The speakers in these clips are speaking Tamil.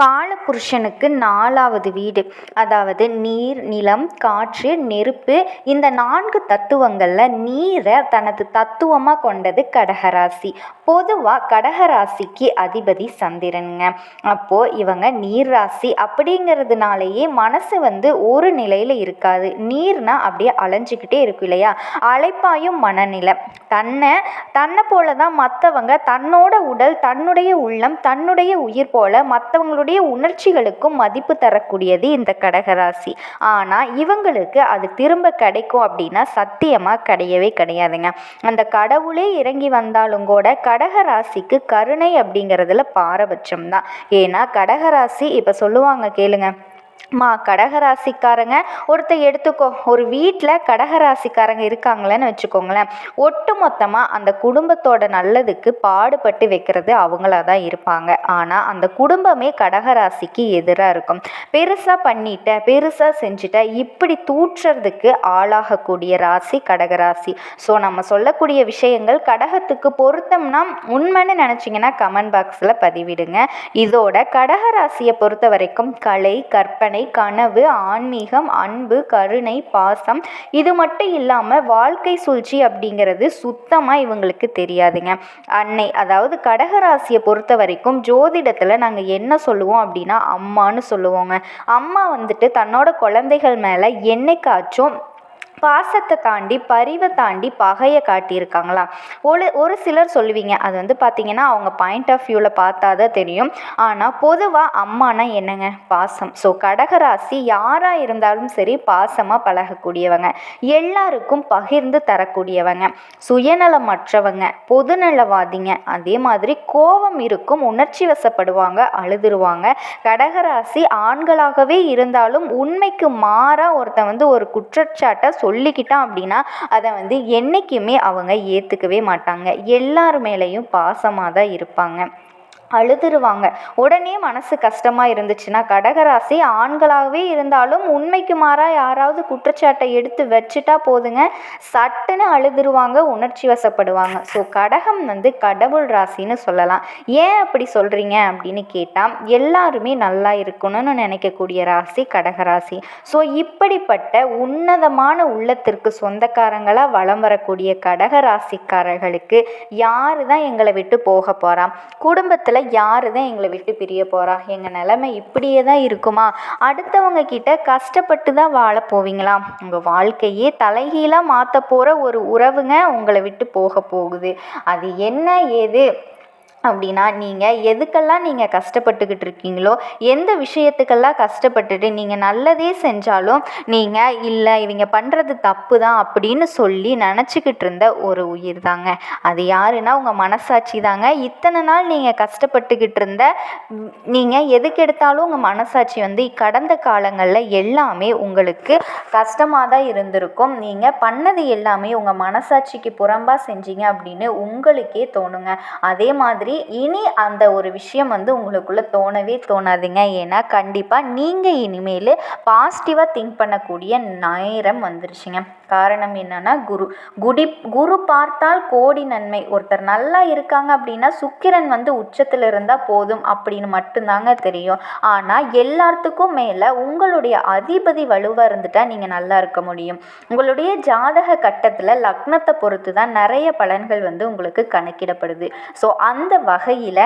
காலபுருஷனுக்கு நாலாவது வீடு. அதாவது நீர் நிலம் காற்று நெருப்பு இந்த நான்கு தத்துவங்களில் நீரை தனது தத்துவமாக கொண்டது கடகராசி. பொதுவாக கடகராசிக்கு அதிபதி சந்திரனுங்க. அப்போது இவங்க நீர் ராசி அப்படிங்கிறதுனாலேயே மனசு வந்து ஒரு நிலையில் இருக்காது. நீர்னா அப்படியே அலைஞ்சிக்கிட்டே இருக்கும் இல்லையா? அழைப்பாயும் மனநிலை. தன்னை தன்னை போல தான் மற்றவங்க தன்னோட உடல் தன்னுடைய உள்ளம் தன்னுடைய உயிர் போல மற்றவங்களோட மற்றவங்களுடைய உணர்ச்சிகளுக்கும் மதிப்பு தரக்கூடியது இந்த கடகராசி. ஆனால் இவங்களுக்கு அது திரும்ப கிடைக்கும் அப்படின்னா சத்தியமாக கிடையவே கிடையாதுங்க. அந்த கடவுளே இறங்கி வந்தாலும் கூட கடகராசிக்கு கருணை அப்படிங்கிறதுல பாரபட்சம் தான் ஏன்னா கடகராசி இப்போ சொல்லுவாங்க கேளுங்க. மா கடகராசிக்காரங்க ஒருத்தர் எடுத்துக்கோ. ஒரு வீட்டில் கடகராசிக்காரங்க இருக்காங்களேன்னு வச்சுக்கோங்களேன். ஒட்டு மொத்தமாக அந்த குடும்பத்தோட நல்லதுக்கு பாடுபட்டு வைக்கிறது அவங்களா தான் இருப்பாங்க. ஆனால் அந்த குடும்பமே கடகராசிக்கு எதிராக இருக்கும். பெருசாக பண்ணிட்ட பெருசாக செஞ்சுட்ட இப்படி தூற்றுறதுக்கு ஆளாகக்கூடிய ராசி கடகராசி. ஸோ நம்ம சொல்லக்கூடிய விஷயங்கள் கடகத்துக்கு பொருத்தம்னா உண்மைன்னு நினச்சிங்கன்னா கமெண்ட் பாக்ஸில் பதிவிடுங்க. இதோட கடகராசியை பொறுத்த வரைக்கும் கலை கற்பனை கற்பனை கனவு ஆன்மீகம் அன்பு கருணை பாசம் இது மட்டும் இல்லாமல் வாழ்க்கை சூழ்ச்சி அப்படிங்கிறது சுத்தமாக இவங்களுக்கு தெரியாதுங்க. அன்னை அதாவது கடகராசியை பொறுத்த வரைக்கும் ஜோதிடத்தில் நாங்கள் என்ன சொல்லுவோம் அப்படின்னா அம்மான்னு சொல்லுவோங்க. அம்மா வந்துட்டு தன்னோட குழந்தைகள் மேலே என்னைக்காச்சும் பாசத்தை தாண்டி பரிவை தாண்டி பகையை காட்டியிருக்காங்களா? ஒரு ஒரு சிலர் சொல்லுவீங்க அது வந்து பார்த்திங்கன்னா அவங்க பாயிண்ட் ஆஃப் வியூவில் பார்த்தா தான் தெரியும். ஆனால் பொதுவாக அம்மானா என்னங்க? பாசம். ஸோ கடகராசி யாராக இருந்தாலும் சரி பாசமாக பழகக்கூடியவங்க. எல்லாருக்கும் பகிர்ந்து தரக்கூடியவங்க. சுயநலமற்றவங்க பொதுநலவாதிங்க. அதே மாதிரி கோபம் இருக்கும் உணர்ச்சி வசப்படுவாங்க அழுதுருவாங்க. கடகராசி ஆண்களாகவே இருந்தாலும் உண்மைக்கு மாறாக ஒருத்தன் வந்து ஒரு குற்றச்சாட்டை சொல்லிக்கிட்டான் அப்படின்னா அதை வந்து என்றைக்குமே அவங்க ஏற்றுக்கவே மாட்டாங்க. எல்லார் மேலேயும் பாசமாக தான் இருப்பாங்க. அழுதுருவாங்க. உடனே மனசு கஷ்டமாக இருந்துச்சுன்னா கடகராசி ஆண்களாகவே இருந்தாலும் உண்மைக்கு மாறாக யாராவது குற்றச்சாட்டை எடுத்து வச்சுட்டா போதுங்க. சட்டுன்னு அழுதுருவாங்க உணர்ச்சி வசப்படுவாங்க. ஸோ கடகம் வந்து கடவுள் ராசின்னு சொல்லலாம். ஏன் அப்படி சொல்கிறீங்க அப்படின்னு கேட்டால் எல்லாருமே நல்லா இருக்கணும்னு நினைக்கக்கூடிய ராசி கடகராசி. ஸோ இப்படிப்பட்ட உன்னதமான உள்ளத்திற்கு சொந்தக்காரங்களாக வளம் வரக்கூடிய கடகராசிக்காரர்களுக்கு யார் தான் எங்களை விட்டு போக போகிறான் குடும்பத்தில் யார் தான் எங்களை விட்டு பிரிய போகிறா எங்கள் நிலமை இப்படியே தான் இருக்குமா? அடுத்தவங்க கிட்ட கஷ்டப்பட்டு தான் வாழ போவீங்களா? உங்கள் வாழ்க்கையே தலைகீழாக மாற்ற போகிற ஒரு உறவுங்க உங்களை விட்டு போக போகுது. அது என்ன ஏது? அப்படின்னா நீங்கள் எதுக்கெல்லாம் நீங்கள் கஷ்டப்பட்டுக்கிட்டு இருக்கீங்களோ எந்த விஷயத்துக்கெல்லாம் கஷ்டப்பட்டுட்டு நீங்கள் நல்லதே செஞ்சாலும் நீங்கள் இல்லை இவங்க பண்ணுறது தப்பு தான் அப்படின்னு சொல்லி நினச்சிக்கிட்டு இருந்த ஒரு உயிர் தாங்க அது யாருன்னா உங்கள் மனசாட்சி தாங்க. இத்தனை நாள் நீங்கள் கஷ்டப்பட்டுக்கிட்டு இருந்த நீங்கள் எதுக்கு எடுத்தாலும் உங்கள் மனசாட்சி வந்து கடந்த காலங்களில் எல்லாமே உங்களுக்கு கஷ்டமாக தான் இருந்திருக்கும். நீங்கள் பண்ணது எல்லாமே உங்கள் மனசாட்சிக்கு புறம்பாக செஞ்சீங்க அப்படின்னு உங்களுக்கே தோணுங்க. அதே மாதிரி இனி அந்த ஒரு விஷயம் வந்து உங்களுக்குள்ளே தோணவே தோணாதுங்க. ஏன்னா கண்டிப்பாக நீங்கள் இனிமேல் பாசிட்டிவாக திங்க் பண்ணக்கூடிய நேரம் வந்துருச்சுங்க. காரணம் என்னன்னா குரு. குடி குரு பார்த்தால் கோடி நன்மை. ஒருத்தர் நல்லா இருக்காங்க அப்படின்னா சுக்கிரன் வந்து உச்சத்தில் இருந்தால் போதும் அப்படின்னு மட்டும்தாங்க தெரியும். ஆனால் எல்லாத்துக்கும் மேலே உங்களுடைய அதிபதி வலுவாக இருந்துட்டால் நீங்கள் நல்லா இருக்க முடியும். உங்களுடைய ஜாதக கட்டத்தில் லக்னத்தை பொறுத்து தான் நிறைய பலன்கள் வந்து உங்களுக்கு கணக்கிடப்படுது. ஸோ அந்த வகையில்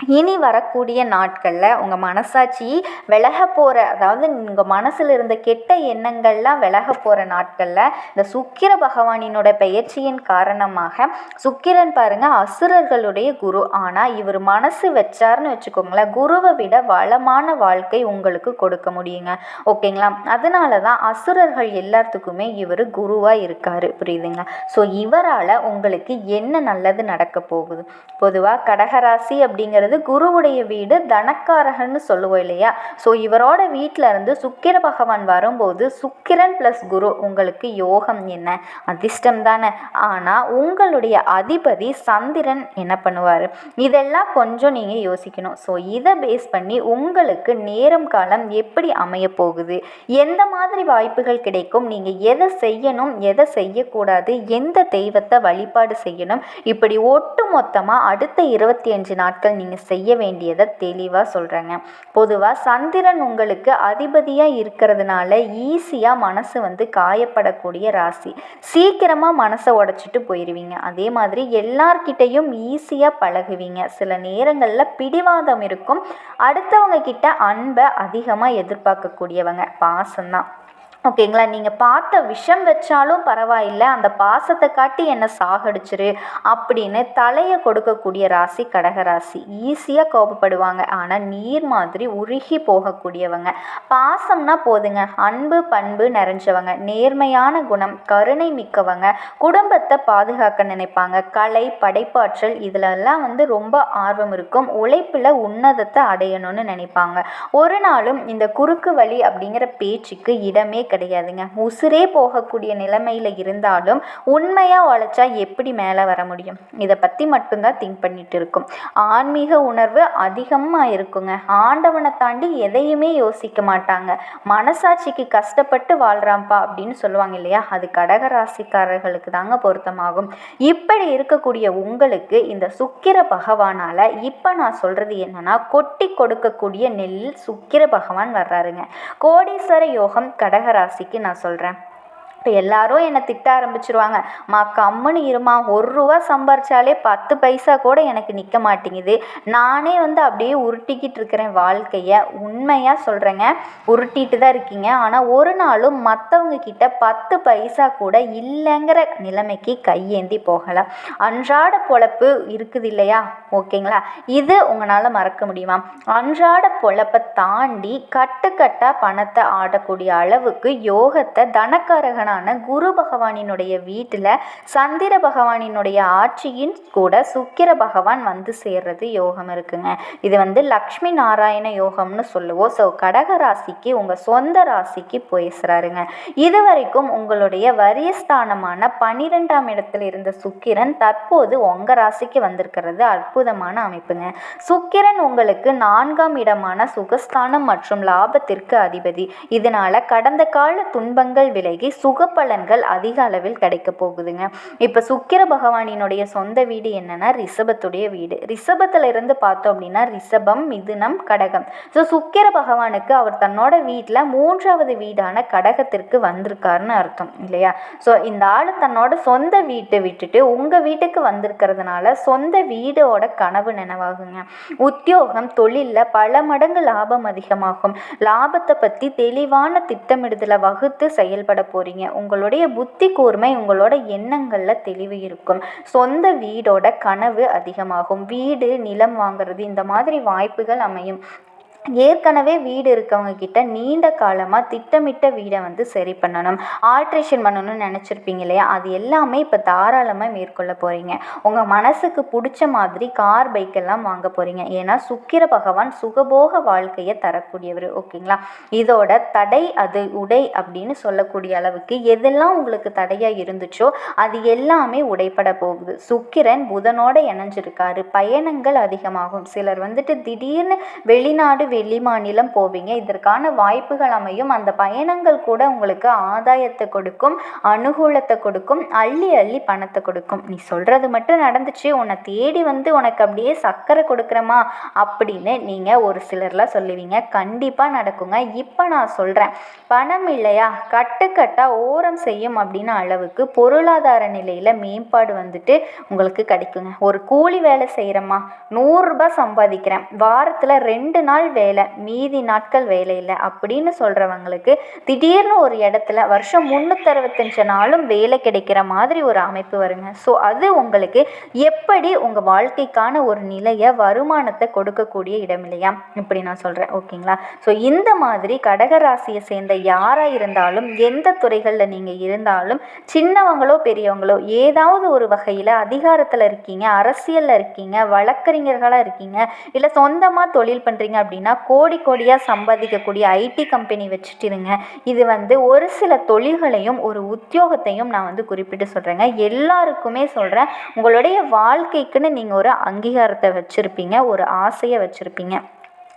இனி வரக்கூடிய நாட்களில் உங்கள் மனசாட்சி விலக போகிற அதாவது உங்கள் மனசில் இருந்த கெட்ட எண்ணங்கள்லாம் விலக போகிற நாட்களில் இந்த சுக்கிர பகவானினோட பெயர்ச்சியின் காரணமாக சுக்கிரன் பாருங்கள் அசுரர்களுடைய குரு. ஆனால் இவர் மனசு வச்சார்னு வச்சுக்கோங்களேன் குருவை விட வளமான வாழ்க்கை உங்களுக்கு கொடுக்க முடியுங்க. ஓகேங்களா? அதனால தான் அசுரர்கள் எல்லாத்துக்குமே இவர் குருவாக இருக்கார். புரியுதுங்களா ஸோ இவரால் உங்களுக்கு என்ன நல்லது நடக்க போகுது? பொதுவாக கடகராசி அப்படிங்கிற அப்படிங்கிறது குருவுடைய வீடு தனக்காரகன்னு சொல்லுவோம் இல்லையா? ஸோ இவரோட வீட்டில் இருந்து சுக்கிர பகவான் வரும்போது சுக்கிரன் ப்ளஸ் குரு உங்களுக்கு யோகம் என்ன? அதிர்ஷ்டம் தானே. ஆனால் உங்களுடைய அதிபதி சந்திரன் என்ன பண்ணுவார்? இதெல்லாம் கொஞ்சம் நீங்கள் யோசிக்கணும். ஸோ இதை பேஸ் பண்ணி உங்களுக்கு நேரம் காலம் எப்படி அமைய போகுது? எந்த மாதிரி வாய்ப்புகள் கிடைக்கும்? நீங்கள் எதை செய்யணும்? எதை செய்யக்கூடாது? எந்த தெய்வத்தை வழிபாடு செய்யணும்? இப்படி ஒட்டு மொத்தமாக அடுத்த இருபத்தி அஞ்சு நாட்கள் நீங்கள் நீங்கள் செய்ய வேண்டியதை தெளிவாக சொல்கிறேங்க பொதுவாக சந்திரன் உங்களுக்கு அதிபதியாக இருக்கிறதுனால ஈஸியாக மனசு வந்து காயப்படக்கூடிய ராசி. சீக்கிரமாக மனசை உடச்சிட்டு போயிடுவீங்க அதே மாதிரி எல்லார்கிட்டையும் ஈஸியாக பழகுவீங்க. சில நேரங்களில் பிடிவாதம் இருக்கும். அடுத்தவங்க கிட்ட அன்பை அதிகமாக எதிர்பார்க்கக்கூடியவங்க. பாசம்தான். ஓகேங்களா? நீங்கள் பார்த்த விஷம் வச்சாலும் பரவாயில்லை அந்த பாசத்தை காட்டி என்னை சாகடிச்சிரு அப்படின்னு தலையை கொடுக்கக்கூடிய ராசி கடகராசி ஈஸியாக கோபப்படுவாங்க. ஆனால் நீர் மாதிரி உருகி போகக்கூடியவங்க. பாசம்னா போதுங்க. அன்பு பண்பு நிறைஞ்சவங்க. நேர்மையான குணம் கருணை மிக்கவங்க. குடும்பத்தை பாதுகாக்க நினைப்பாங்க. கலை படைப்பாற்றல் இதிலெல்லாம் வந்து ரொம்ப ஆர்வம் இருக்கும். உழைப்பில் உன்னதத்தை அடையணும்னு நினைப்பாங்க. ஒரு நாளும் இந்த குறுக்கு வழி அப்படிங்கிற பேச்சுக்கு இடமே கிடையாதுங்க. உசுரே போகக்கூடிய நிலைமையில் இருந்தாலும் உண்மையாக உழைச்சா எப்படி மேலே வர முடியும்? இதை பற்றி மட்டும்தான் திங்க் பண்ணிட்டு இருக்கும். ஆன்மீக உணர்வு அதிகமாக இருக்குங்க. ஆண்டவனை தாண்டி எதையுமே யோசிக்க மாட்டாங்க. மனசாட்சிக்கு கஷ்டப்பட்டு வாழ்கிறான்ப்பா அப்படின்னு சொல்லுவாங்க இல்லையா? அது கடகராசிக்காரர்களுக்கு தாங்க பொருத்தமாகும். இப்படி இருக்கக்கூடிய உங்களுக்கு இந்த சுக்கிர பகவானால் இப்போ நான் சொல்கிறது என்னன்னா கொட்டி கொடுக்கக்கூடிய நெல் சுக்கிர பகவான் வர்றாருங்க. கோடீஸ்வர யோகம் கடகராசி ராசிக்கு நான் சொல்கிறேன் இப்போ எல்லாரும் என்னை திட்ட ஆரம்பிச்சிருவாங்க. மா கம்முன்னு இருமா ஒரு ரூபா சம்பாரிச்சாலே பத்து பைசா கூட எனக்கு நிற்க மாட்டேங்குது. நானே வந்து அப்படியே உருட்டிக்கிட்டு இருக்கிறேன் வாழ்க்கையை. உண்மையாக சொல்கிறேங்க உருட்டிட்டு தான் இருக்கீங்க. ஆனால் ஒரு நாளும் மற்றவங்க கிட்ட பத்து பைசா கூட இல்லைங்கிற நிலைமைக்கு கையேந்தி போகலாம். அன்றாட பொழப்பு இருக்குது இல்லையா? ஓகேங்களா? இது உங்களால் மறக்க முடியுமா? அன்றாட பொழப்பை தாண்டி கட்டுக்கட்டாக பணத்தை ஆடக்கூடிய அளவுக்கு யோகத்தை தனக்காரகனாக பகவானான குரு பகவானினுடைய வீட்டில் சந்திர பகவானினுடைய ஆட்சியின் கூட சுக்கிர பகவான் வந்து சேர்றது யோகம் இருக்குங்க. இது வந்து லக்ஷ்மி நாராயண யோகம்னு சொல்லுவோம். ஸோ கடக ராசிக்கு உங்கள் சொந்த ராசிக்கு பேசுகிறாருங்க இது வரைக்கும் உங்களுடைய வரியஸ்தானமான பன்னிரெண்டாம் இடத்தில் இருந்த சுக்கிரன் தற்போது உங்கள் ராசிக்கு வந்திருக்கிறது அற்புதமான அமைப்புங்க. சுக்கிரன் உங்களுக்கு நான்காம் இடமான சுகஸ்தானம் மற்றும் லாபத்திற்கு அதிபதி. இதனால கடந்த கால துன்பங்கள் விலகி சுக சுகப்பலன்கள் அதிக அளவில் கிடைக்க போகுதுங்க. இப்போ சுக்கிர பகவானினுடைய சொந்த வீடு என்னன்னா ரிஷபத்துடைய வீடு. ரிஷபத்தில் இருந்து பார்த்தோம் அப்படின்னா ரிஷபம் மிதுனம் கடகம். ஸோ சுக்கிர பகவானுக்கு அவர் தன்னோட வீட்டில் மூன்றாவது வீடான கடகத்திற்கு வந்திருக்காருன்னு அர்த்தம் இல்லையா? ஸோ இந்த ஆள் தன்னோட சொந்த வீட்டை விட்டுட்டு உங்கள் வீட்டுக்கு வந்திருக்கிறதுனால சொந்த வீடோட கனவு நினைவாகுங்க. உத்தியோகம் தொழிலில் பல மடங்கு லாபம் அதிகமாகும். லாபத்தை பற்றி தெளிவான திட்டமிடுதலை வகுத்து செயல்பட போகிறீங்க உங்களுடைய புத்தி கூர்மை உங்களோட எண்ணங்களில் தெளிவு இருக்கும். சொந்த வீடோட கனவு அதிகமாகும். வீடு நிலம் வாங்குறது இந்த மாதிரி வாய்ப்புகள் அமையும். ஏற்கனவே வீடு இருக்கவங்க கிட்ட நீண்ட காலமாக திட்டமிட்ட வீடை வந்து சரி பண்ணணும். ஆல்ட்ரேஷன் பண்ணணும்னு நினச்சிருப்பீங்க இல்லையா? அது எல்லாமே இப்போ தாராளமாக மேற்கொள்ள போகிறீங்க உங்கள் மனசுக்கு பிடிச்ச மாதிரி கார் பைக்கெல்லாம் வாங்க போகிறீங்க ஏன்னா சுக்கிர பகவான் சுகபோக வாழ்க்கையை தரக்கூடியவர். ஓகேங்களா? இதோட தடை அது உடை அப்படின்னு சொல்லக்கூடிய அளவுக்கு எதெல்லாம் உங்களுக்கு தடையாக இருந்துச்சோ அது எல்லாமே உடைப்பட போகுது. சுக்கிரன் புதனோட இணைஞ்சிருக்காரு. பயணங்கள் அதிகமாகும். சிலர் வந்துட்டு திடீர்னு வெளிநாடு வெளி மாநிலம் போவீங்க. இதற்கான வாய்ப்புகள் அமையும். அந்த பயணங்கள் கூட உங்களுக்கு ஆதாயத்தை கொடுக்கும் அனுகூலத்தை கொடுக்கும் அள்ளி அள்ளி பணத்தை கொடுக்கும். நீ சொல்கிறது மட்டும் நடந்துச்சு. உன்னை தேடி வந்து உனக்கு அப்படியே சர்க்கரை கொடுக்குறமா அப்படின்னு நீங்கள் ஒரு சிலர்லாம் சொல்லுவீங்க. கண்டிப்பாக நடக்குங்க. இப்போ நான் சொல்கிறேன் பணம் இல்லையா? கட்டுக்கட்டாக ஓரம் செய்யும் அப்படின்னு அளவுக்கு பொருளாதார நிலையில் மேம்பாடு வந்துட்டு உங்களுக்கு கிடைக்குங்க. ஒரு கூலி வேலை செய்கிறேம்மா நூறுரூபா சம்பாதிக்கிறேன். வாரத்தில் ரெண்டு நாள் வேலை மீதி நாட்கள் வேலை இல்லை அப்படின்னு சொல்கிறவங்களுக்கு திடீர்னு ஒரு இடத்துல வருஷம் முந்நூற்றறுபத்தஞ்சு நாளும் வேலை கிடைக்கிற மாதிரி ஒரு அமைப்பு வருங்க. ஸோ அது உங்களுக்கு எப்படி உங்கள் வாழ்க்கைக்கான ஒரு நிலையை வருமானத்தை கொடுக்கக்கூடிய இடம் இல்லையா இப்படி நான் சொல்கிறேன் ஓகேங்களா? ஸோ இந்த மாதிரி கடகராசியை சேர்ந்த யாராக இருந்தாலும் எந்த துறைகளில் நீங்கள் இருந்தாலும் சின்னவங்களோ பெரியவங்களோ ஏதாவது ஒரு வகையில் அதிகாரத்தில் இருக்கீங்க அரசியலில் இருக்கீங்க வழக்கறிஞர்களாக இருக்கீங்க இல்லை சொந்தமாக தொழில் பண்ணுறீங்க அப்படின்னா கோடி கோடியாக சம்பாதிக்கக்கூடிய ஐடி கம்பெனி வச்சுட்டுருங்க. இது வந்து ஒரு சில தொழில்களையும் ஒரு உத்தியோகத்தையும் நான் வந்து குறிப்பிட்டு சொல்கிறேங்க எல்லாருக்குமே சொல்கிறேன் உங்களுடைய வாழ்க்கைக்குன்னு நீங்கள் ஒரு அங்கீகாரத்தை வச்சுருப்பீங்க ஒரு ஆசையை வச்சுருப்பீங்க.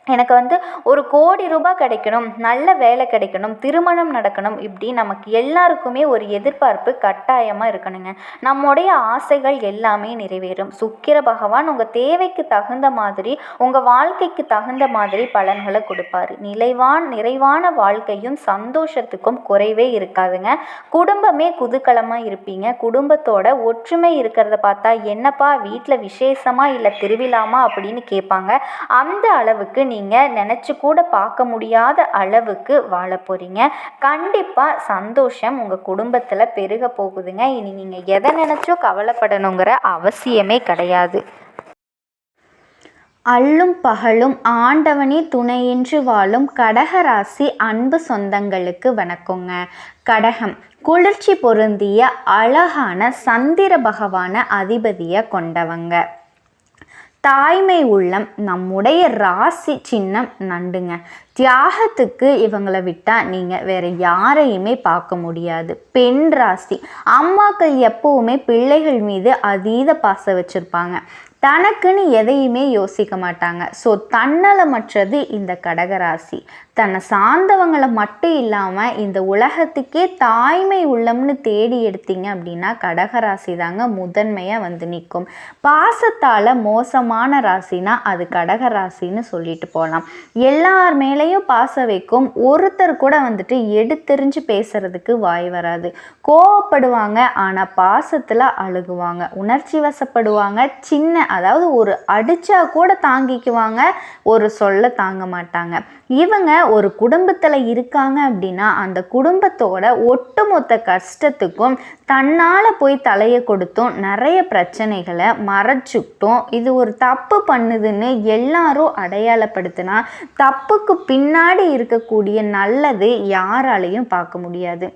எனக்கு வந்து ஒரு கோடி ரூபாய் கிடைக்கணும் நல்ல வேலை கிடைக்கணும் திருமணம் நடக்கணும் இப்படி நமக்கு எல்லாருக்குமே ஒரு எதிர்பார்ப்பு கட்டாயமாக இருக்கணுங்க. நம்முடைய ஆசைகள் எல்லாமே நிறைவேறும். சுக்கிர பகவான் உங்கள் தேவைக்கு தகுந்த மாதிரி உங்கள் வாழ்க்கைக்கு தகுந்த மாதிரி பலன்களை கொடுப்பாரு. நிலைவான் நிறைவான வாழ்க்கையும் சந்தோஷத்துக்கும் குறைவே இருக்காதுங்க. குடும்பமே குதூகலமாக இருப்பீங்க. குடும்பத்தோட ஒற்றுமை இருக்கிறத பார்த்தா என்னப்பா வீட்டில் விசேஷமா இல்லை திருவிழாமா? அப்படின்னு கேட்பாங்க. அந்த அளவுக்கு நீங்கள் நினச்சி கூட பார்க்க முடியாத அளவுக்கு வாழ போகிறீங்க கண்டிப்பாக சந்தோஷம் உங்கள் குடும்பத்தில் பெருக போகுதுங்க. இனி நீங்கள் எதை நினச்சோ கவலைப்படணுங்கிற அவசியமே கிடையாது. அள்ளும் பகலும் ஆண்டவனே துணையின்றி வாழும் கடகராசி அன்பு சொந்தங்களுக்கு வணக்கங்க. கடகம் குளிர்ச்சி பொருந்திய அழகான சந்திர பகவான அதிபதியை கொண்டவங்க. தாய்மை உள்ளம் நம்முடைய ராசி சின்னம் நண்டுங்க. தியாகத்துக்கு இவங்களை விட்டால் நீங்கள் வேறு யாரையுமே பார்க்க முடியாது. பெண் ராசி அம்மாக்கள் எப்போவுமே பிள்ளைகள் மீது அதீத பாசம் வச்சுருப்பாங்க. தனக்குன்னு எதையுமே யோசிக்க மாட்டாங்க. ஸோ தன்னலமற்றது இந்த கடகராசி தன்னை சார்ந்தவங்களை மட்டும் இல்லாமல் இந்த உலகத்துக்கே தாய்மை உள்ளம்னு தேடி எடுத்தீங்க அப்படின்னா கடகராசி தாங்க முதன்மையாக வந்து நிற்கும் பாசத்தால் மோசமான ராசினா அது கடகராசின்னு சொல்லிட்டு போகலாம் எல்லார் மேலேயும் பாசம் வைக்கும். ஒருத்தர் கூட வந்துட்டு எடுத்தெறிஞ்சு பேசுறதுக்கு வாய் வராது. கோவப்படுவாங்க ஆனால் பாசத்தில் அழுகுவாங்க. உணர்ச்சி வசப்படுவாங்க. சின்ன அதாவது ஒரு அடித்தா கூட தாங்கிக்குவாங்க ஒரு சொல்ல தாங்க மாட்டாங்க. இவங்க ஒரு குடும்பத்தில் இருக்காங்க அப்படின்னா அந்த குடும்பத்தோட ஒட்டுமொத்த கஷ்டத்துக்கும் தன்னால் போய் தலையை கொடுத்தும் நிறைய பிரச்சனைகளை மறைச்சிக்கிட்டும். இது ஒரு தப்பு பண்ணுதுன்னு எல்லாரும் அடையாளப்படுத்தினா தப்புக்கு பின்னாடி இருக்கக்கூடிய நல்லது யாராலையும் பார்க்க முடியாது.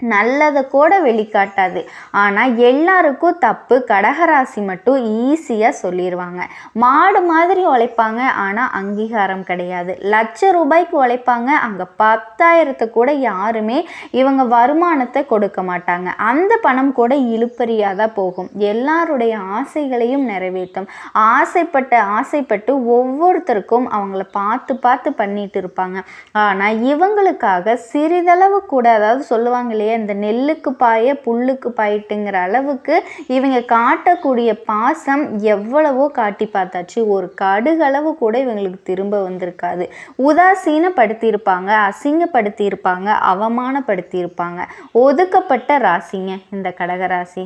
நல்லதை கூட வெளிக்காட்டாது. ஆனால் எல்லாருக்கும் தப்பு. கடகராசி மட்டும் ஈஸியாக சொல்லிடுவாங்க மாடு மாதிரி உழைப்பாங்க ஆனால் அங்கீகாரம் கிடையாது. லட்ச ரூபாய்க்கு உழைப்பாங்க அங்கே பத்தாயிரத்தை கூட யாருமே இவங்க வருமானத்தை கொடுக்க மாட்டாங்க. அந்த பணம் கூட இழுப்பறியாக தான் போகும். எல்லாருடைய ஆசைகளையும் நிறைவேற்றும். ஆசைப்பட்ட ஆசைப்பட்டு ஒவ்வொருத்தருக்கும் அவங்கள பார்த்து பார்த்து பண்ணிட்டு இருப்பாங்க. ஆனால் இவங்களுக்காக சிறிதளவு கூட அதாவது சொல்லுவாங்க இல்லையா இந்த நெல்லுக்கு பாய புல்லுக்கு பாயிட்டுங்கிற அளவுக்கு இவங்க காட்டக்கூடிய பாசம் எவ்வளவோ காட்டி பார்த்தாச்சு. ஒரு கடுகளவு கூட இவங்களுக்கு திரும்ப வந்திருக்காது. உதாசீனப்படுத்தியிருப்பாங்க அசிங்கப்படுத்தியிருப்பாங்க அவமானப்படுத்தியிருப்பாங்க. ஒதுக்கப்பட்ட ராசிங்க இந்த கடகராசி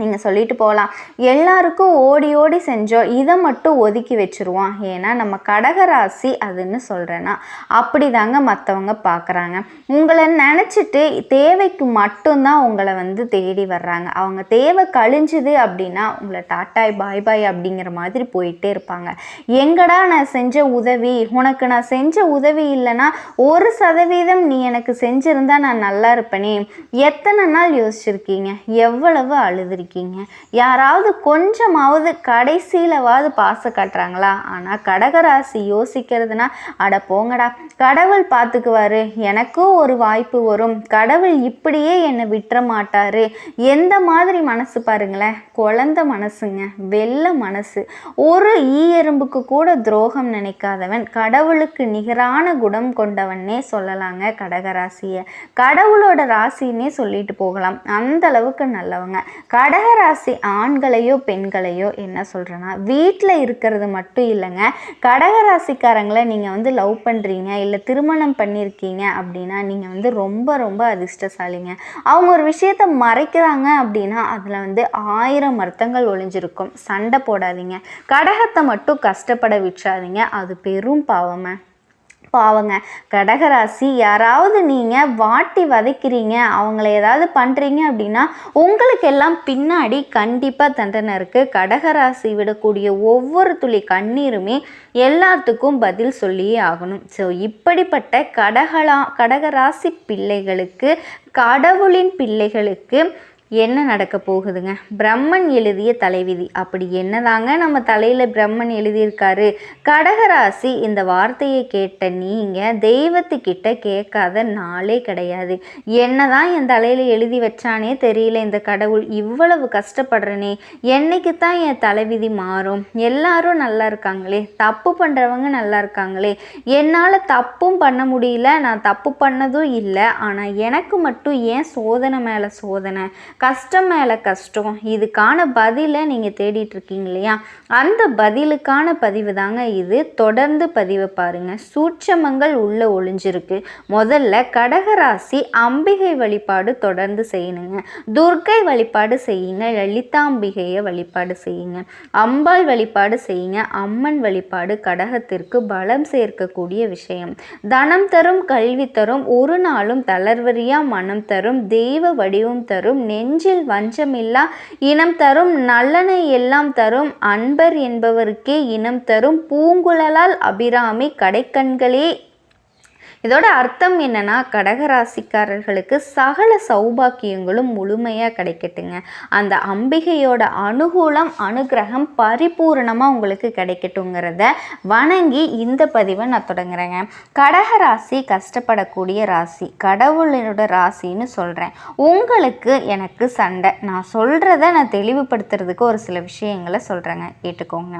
நீங்கள் சொல்லிட்டு போகலாம். எல்லாருக்கும் ஓடி ஓடி செஞ்சோம் இதை மட்டும் ஒதுக்கி வச்சுருவோம் ஏன்னா நம்ம கடகராசி அதுன்னு சொல்கிறேன்னா அப்படி தாங்க மற்றவங்க பார்க்குறாங்க உங்களை நினச்சிட்டு தேவைக்கு மட்டும்தான் உங்களை வந்து தேடி வர்றாங்க. அவங்க தேவை கழிஞ்சுது அப்படின்னா உங்களை டாட்டாய் பாய் பாய் அப்படிங்கிற மாதிரி போயிட்டே இருப்பாங்க. எங்கடா நான் செஞ்ச உதவி? உனக்கு நான் செஞ்ச உதவி இல்லைன்னா ஒரு சதவீதம் நீ எனக்கு செஞ்சுருந்தா நான் நல்லா இருப்பேனே. எத்தனை நாள் யோசிச்சிருக்கீங்க? எவ்வளவு அழுதுருக்கீங்க? இருக்கீங்க. யாராவது கொஞ்சமாவது கடைசியிலவாது பாசம் காட்டுறாங்களா? ஆனால் கடகராசி யோசிக்கிறதுனா அட போங்கடா. கடவுள் பார்த்துக்குவாரு எனக்கும் ஒரு வாய்ப்பு வரும். கடவுள் இப்படியே என்னை விட்டுற மாட்டாரு. எந்த மாதிரி மனசு பாருங்களேன். குழந்த மனசுங்க. வெள்ள மனசு. ஒரு ஈ எறும்புக்கு கூட துரோகம் நினைக்காதவன். கடவுளுக்கு நிகரான குணம் கொண்டவன்னே சொல்லலாங்க கடகராசியை. கடவுளோட ராசின்னே சொல்லிட்டு போகலாம். அந்த அளவுக்கு நல்லவங்க. கட கடகராசி ஆண்களையோ பெண்களையோ என்ன சொல்கிறேன்னா வீட்டில் இருக்கிறது மட்டும் இல்லைங்க. கடகராசிக்காரங்களை நீங்கள் வந்து லவ் பண்ணுறீங்க இல்லை திருமணம் பண்ணியிருக்கீங்க அப்படின்னா நீங்கள் வந்து ரொம்ப ரொம்ப அதிர்ஷ்டசாலிங்க. அவங்க ஒரு விஷயத்த மறைக்கிறாங்க அப்படின்னா அதில் வந்து ஆயிரம் அர்த்தங்கள் ஒளிஞ்சிருக்கும். சண்டை போடாதீங்க. கடகத்தை மட்டும் கஷ்டப்பட விட்றாதீங்க அது பெரும் பாவமே பாவங்க. கடகராசி யாராவது நீங்கள் வாட்டி வதைக்கிறீங்க அவங்கள ஏதாவது பண்ணுறீங்க அப்படின்னா உங்களுக்கு எல்லாம் பின்னாடி கண்டிப்பாக தண்டனை இருக்குது கடகராசி விடக்கூடிய ஒவ்வொரு துளி கண்ணீருமே எல்லாத்துக்கும் பதில் சொல்லியே ஆகணும். ஸோ இப்படிப்பட்ட கடகலா கடகராசி பிள்ளைகளுக்கு கடவுளின் பிள்ளைகளுக்கு என்ன நடக்க போகுதுங்க? பிரம்மன் எழுதிய தலைவிதி. அப்படி என்னதாங்க நம்ம தலையில் பிரம்மன் எழுதியிருக்காரு? கடகராசி இந்த வார்த்தையை கேட்ட நீங்கள் தெய்வத்துக்கிட்ட கேட்காத நாளே கிடையாது. என்னதான் என் தலையில் எழுதி வச்சானே தெரியல இந்த கடவுள் இவ்வளவு கஷ்டப்படுறனே. என்னைக்கு தான் என் தலைவிதி மாறும்? எல்லாரும் நல்லா இருக்காங்களே? தப்பு பண்ணுறவங்க நல்லா இருக்காங்களே? என்னால் தப்பும் பண்ண முடியல நான் தப்பு பண்ணதும் இல்லை. ஆனால் எனக்கு மட்டும் ஏன் சோதனை மேலே சோதனை? கஷ்டம் மேலே கஷ்டம். இதுக்கான பதிலை நீங்கள் தேடிட்டு இருக்கீங்க இல்லையா அந்த பதிலுக்கான பதிவு தாங்க இது. தொடர்ந்து பதிவை பாருங்கள் சூட்சமங்கள் உள்ளே ஒளிஞ்சிருக்கு. முதல்ல கடகராசி அம்பிகை வழிபாடு தொடர்ந்து செய்யணுங்க. துர்க்கை வழிபாடு செய்யுங்க. லலிதாம்பிகையை வழிபாடு செய்யுங்க. அம்பாள் வழிபாடு செய்யுங்க. அம்மன் வழிபாடு கடகத்திற்கு பலம் சேர்க்கக்கூடிய விஷயம். தனம் தரும் கல்வி தரும் ஒரு நாளும் தளர்வரியா மனம் தரும் தெய்வ வடிவம் தரும் நெஞ்சில் வஞ்சமில்லா இனம் தரும் நல்லனை எல்லாம் தரும். அன்பர் என்பவருக்கே இனம் தரும். பூங்குழலால் அபிராமி கடைக்கண்களே இதோட அர்த்தம் என்னென்னா கடகராசிக்காரர்களுக்கு சகல சௌபாக்கியங்களும் முழுமையாக கிடைக்கட்டுங்க. அந்த அம்பிகையோட அனுகூலம் அனுகிரகம் பரிபூரணமாக உங்களுக்கு கிடைக்கட்டுங்கிறத வணங்கி இந்த பதிவை நான் தொடங்குறேங்க. கடகராசி கஷ்டப்படக்கூடிய ராசி கடவுளோட ராசின்னு சொல்கிறேன் உங்களுக்கு எனக்கு சண்டை. நான் சொல்கிறத நான் தெளிவுபடுத்துறதுக்கு ஒரு சில விஷயங்களை சொல்கிறேங்க கேட்டுக்கோங்க.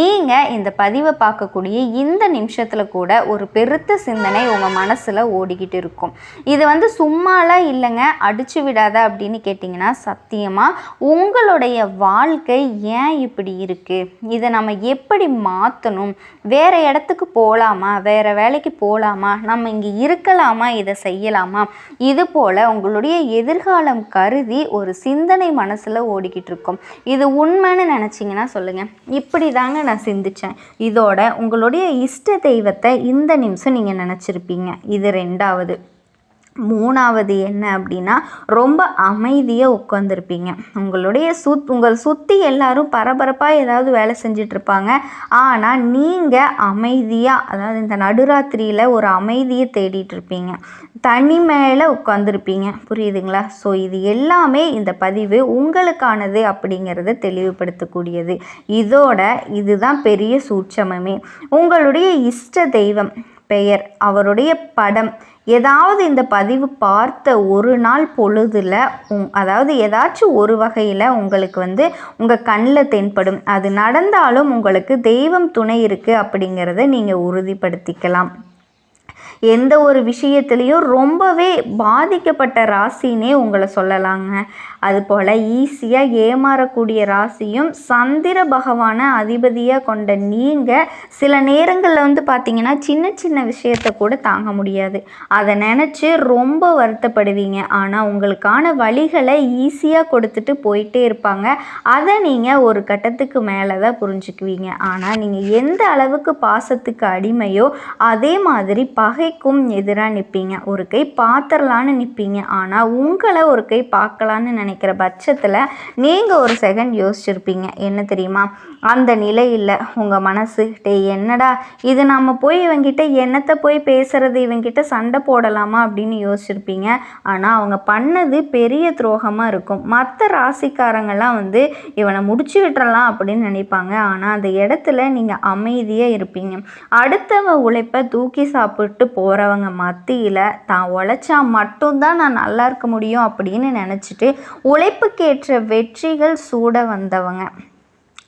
நீங்கள் இந்த பதிவை பார்க்கக்கூடிய இந்த நிமிஷத்தில் கூட ஒரு பெருத்த சிந்தனை நம்ம மனசில் ஓடிக்கிட்டு இருக்கும். இது வந்து சும்மாலாம் இல்லைங்க. அடிச்சு விடாத அப்படின்னு கேட்டிங்கன்னா சத்தியமாக உங்களுடைய வாழ்க்கை ஏன் இப்படி இருக்குது இதை நம்ம எப்படி மாற்றணும் வேறு இடத்துக்கு போகலாமா வேறு வேலைக்கு போகலாமா நம்ம இங்கே இருக்கலாமா? இதை செய்யலாமா? இது போல் உங்களுடைய எதிர்காலம் கருதி ஒரு சிந்தனை மனசில் ஓடிக்கிட்டு இருக்கும். இது உண்மைன்னு நினச்சிங்கன்னா சொல்லுங்கள் இப்படி தாங்க நான் சிந்திச்சேன். இதோட உங்களுடைய இஷ்ட தெய்வத்தை இந்த நிமிஷம் நீங்கள் நினச்சிருப்பீங்க. இது ரெண்டாவது. மூணாவது என்ன அப்படின்னா ரொம்ப அமைதியாக உட்காந்துருப்பீங்க உங்களுடைய சுத் உங்கள் சுற்றி எல்லாரும் பரபரப்பாக ஏதாவது வேலை செஞ்சிட்ருப்பாங்க. ஆனால் நீங்கள் அமைதியாக அதாவது இந்த நடுராத்திரியில் ஒரு அமைதியை தேடிட்டு இருப்பீங்க தனி மேலே உட்காந்துருப்பீங்க புரியுதுங்களா? ஸோ இது எல்லாமே இந்த பதிவு உங்களுக்கானது அப்படிங்கிறத தெளிவுபடுத்தக்கூடியது. இதோட இதுதான் பெரிய சூட்சமமே. உங்களுடைய இஷ்ட தெய்வம் பெயர் அவருடைய படம். ஏதாவது இந்த பதிவு பார்த்த ஒரு நாள் பொழுதில் உங் அதாவது ஏதாச்சும் ஒரு வகையில் உங்களுக்கு வந்து உங்கள் கண்ணில் தென்படும். அது நடந்தாலும் உங்களுக்கு தெய்வம் துணை இருக்குது அப்படிங்கிறத நீங்கள் உறுதிப்படுத்திக்கலாம். எந்த ஒரு விஷயத்துலேயும் ரொம்பவே பாதிக்கப்பட்ட ராசினே உங்களை சொல்லலாங்க. அதுபோல் ஈஸியாக ஏமாறக்கூடிய ராசியும் சந்திர பகவானை அதிபதியாக கொண்ட நீங்கள் சில நேரங்களில் வந்து பார்த்தீங்கன்னா சின்ன சின்ன விஷயத்த கூட தாங்க முடியாது. அதை நினச்சி ரொம்ப வருத்தப்படுவீங்க. ஆனால் உங்களுக்கான வழிகளை ஈஸியாக கொடுத்துட்டு போயிட்டே இருப்பாங்க. அதை நீங்கள் ஒரு கட்டத்துக்கு மேலே தான் புரிஞ்சுக்குவீங்க. ஆனால் நீங்கள் எந்த அளவுக்கு பாசத்துக்கு அடிமையோ அதே மாதிரி பகைக்கும் எதிராக நிற்பீங்க ஒரு கை பார்த்துடலான்னு நிற்பீங்க ஆனால் உங்களை ஒரு கை பார்க்கலான்னு நினைக்கிற பட்சத்தில் நீங்கள் ஒரு செகண்ட் யோசிச்சிருப்பீங்க. என்ன தெரியுமா? அந்த நிலையில் உங்கள் மனசு டே என்னடா இது? நம்ம போய் இவங்கிட்ட என்னத்தை போய் பேசுகிறது இவங்கிட்ட சண்டை போடலாமா? அப்படின்னு யோசிச்சிருப்பீங்க. ஆனால் அவங்க பண்ணது பெரிய துரோகமாக இருக்கும். மற்ற ராசிக்காரங்கள்லாம் வந்து இவனை முடிச்சு விட்டுறலாம் அப்படின்னு நினைப்பாங்க. ஆனால் அந்த இடத்துல நீங்கள் அமைதியாக இருப்பீங்க. அடுத்தவ உழைப்பை தூக்கி சாப்பிட்டு போகிறவங்க மத்தியில் தான் உழைச்சா மட்டும்தான் நான் நல்லா இருக்க முடியும் அப்படின்னு நினச்சிட்டு உழைப்புக்கேற்ற வெற்றிகள் சூட வந்தவங்க.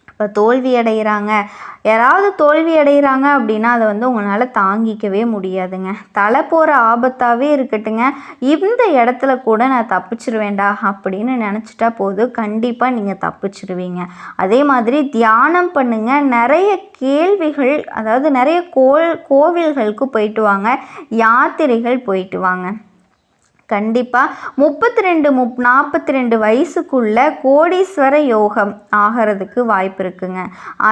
இப்போ தோல்வி அடைகிறாங்க யாராவது தோல்வி அடைகிறாங்க அப்படின்னா அதை வந்து உங்களால் தாங்கிக்கவே முடியாதுங்க. தலை போகிற ஆபத்தாகவே இருக்கட்டுங்க. இந்த இடத்துல கூட நான் தப்பிச்சிருவேண்டா அப்படின்னு நினச்சிட்டா போதும். கண்டிப்பாக நீங்கள் தப்பிச்சிருவீங்க. அதே மாதிரி தியானம் பண்ணுங்கள் நிறைய கேள்விகள் அதாவது நிறைய கோல் கோவில்களுக்கு போயிட்டு வாங்க. யாத்திரைகள் போயிட்டு வாங்க. கண்டிப்பாக முப்பத்தி ரெண்டு முப் நாற்பத்தி ரெண்டு வயசுக்குள்ள கோடீஸ்வர யோகம் ஆகிறதுக்கு வாய்ப்பு இருக்குங்க.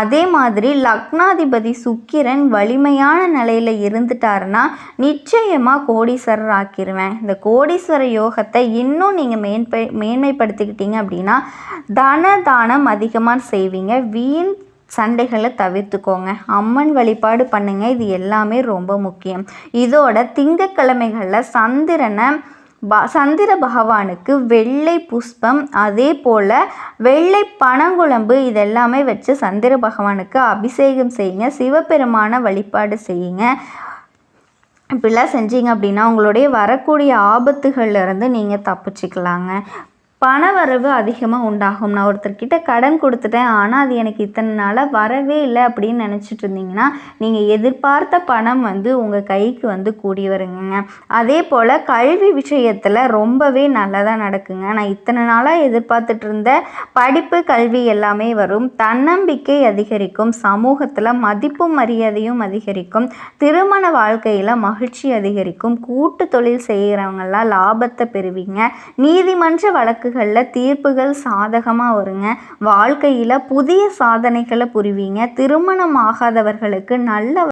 அதே மாதிரி லக்னாதிபதி சுக்கிரன் வலிமையான நிலையில் இருந்துட்டாருன்னா நிச்சயமாக கோடீஸ்வரர் ஆக்கிடுவேன் இந்த கோடீஸ்வர யோகத்தை இன்னும் நீங்கள் மேன்பை மேன்மைப்படுத்திக்கிட்டீங்க அப்படின்னா தன தானம் அதிகமாக செய்வீங்க. வீண் சண்டைகளை தவிர்த்துக்கோங்க. அம்மன் வழிபாடு பண்ணுங்கள் இது எல்லாமே ரொம்ப முக்கியம். இதோட திங்கக்கிழமைகளில் சந்திரனை ப சந்திர பகவானுக்கு வெள்ளை புஷ்பம் அதே போல் வெள்ளை பனங்குழம்பு இதெல்லாமே வச்சு சந்திர பகவானுக்கு அபிஷேகம் செய்யுங்க சிவபெருமான வழிபாடு செய்யுங்க. இப்படிலாம் செஞ்சீங்க அப்படின்னா உங்களுடைய வரக்கூடிய ஆபத்துகள்லேருந்து நீங்கள் தப்பிச்சுக்கலாங்க. பணவரவு அதிகமாக உண்டாகும். நான் ஒருத்தர்கிட்ட கடன் கொடுத்துட்டேன். ஆனால் அது எனக்கு இத்தனை நாளாக வரவே இல்லை அப்படின்னு நினச்சிட்டு இருந்தீங்கன்னா நீங்கள் எதிர்பார்த்த பணம் வந்து உங்கள் கைக்கு வந்து கூடி வருங்க. அதே போல் கல்வி விஷயத்தில் ரொம்பவே நல்லதாக நடக்குங்க. நான் இத்தனை நாளாக எதிர்பார்த்துட்டு இருந்த படிப்பு கல்வி எல்லாமே வரும். தன்னம்பிக்கை அதிகரிக்கும். சமூகத்தில் மதிப்பும் மரியாதையும் அதிகரிக்கும். திருமண வாழ்க்கையில் மகிழ்ச்சி அதிகரிக்கும். கூட்டு தொழில் செய்கிறவங்களாம் லாபத்தை பெறுவீங்க. நீதிமன்ற வழக்கு வழக்குகளில் தீர்ப்புகள் சாதகமாக வருங்க. வாழ்க்கையில் புதிய சாதனைகளை புரிவீங்க. திருமணம் ஆகாதவர்களுக்கு நல்ல